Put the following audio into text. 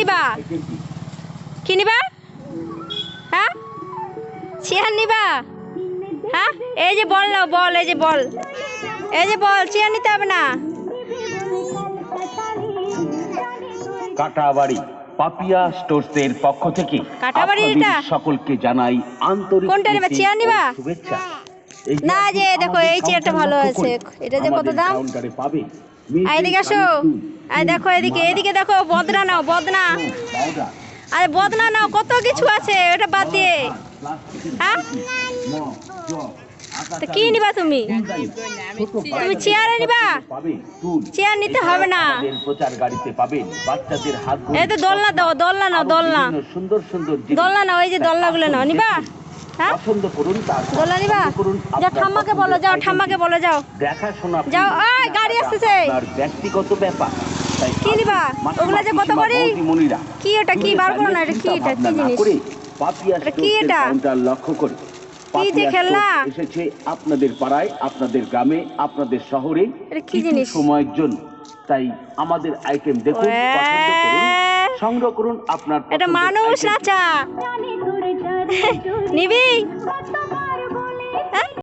নিবা কি নিবা হ্যাঁ চেয়ার নিবা হ্যাঁ এই যে বল নাও বল এই যে বল এই যে বল চেয়ার নিতে হবে না কাটাবাড়ি পাপিয়া স্টোরসের পক্ষ থেকে? সকলকে জানাই আন্তরিক কোনটা নেবে? চেয়ার নিবা? শুভেচ্ছা না, যে দেখো, এই চেয়ারটা ভালো আছে। এটা যে কত দাম? আর এদিকে আসো আর দেখো এদিকে এদিকে দেখো বদনা নাও বদনা আরে বদনা নাও কত কিছু আছে ওটা বাদ দিয়ে হ্যাঁ তো কি নিবা তুমি তুমি চেয়ারে নিবা চেয়ার নিতে হবে না প্রচার গাড়িতে পাবেন বাচ্চাদের হাত এই তো দোলনা দাও দোলনা নাও দোলনা সুন্দর সুন্দর দোলনা নাও এই যে দোলনাগুলো নাও নিবা হ্যাঁ নিবা যাও ঠাম্মাকে বলো যাও ঠাম্মাকে বলো যাও দেখাশোনা যাও, ওই, গাড়ি আসতেছে। ব্যক্তিগত ব্যাপার তাই কি নিবা? ওগুলা যে কত পিসিমা, করে? কি ওটা? কি? বার করো না, এটা কি এটা? কি জিনিস? করে এটা কি এটা? লক্ষ্য করে যে পাপিয়া খেলনা? এসেছে আপনাদের পাড়ায় আপনাদের গ্রামে আপনাদের শহরে এটা কি জিনিস? সময়ের জন্য তাই আমাদের আইটেম দেখুন পছন্দ করুন ওয়ে। সংগ্রহ করুন আপনার এটা মানুষ আচ্ছা না চা নিবি।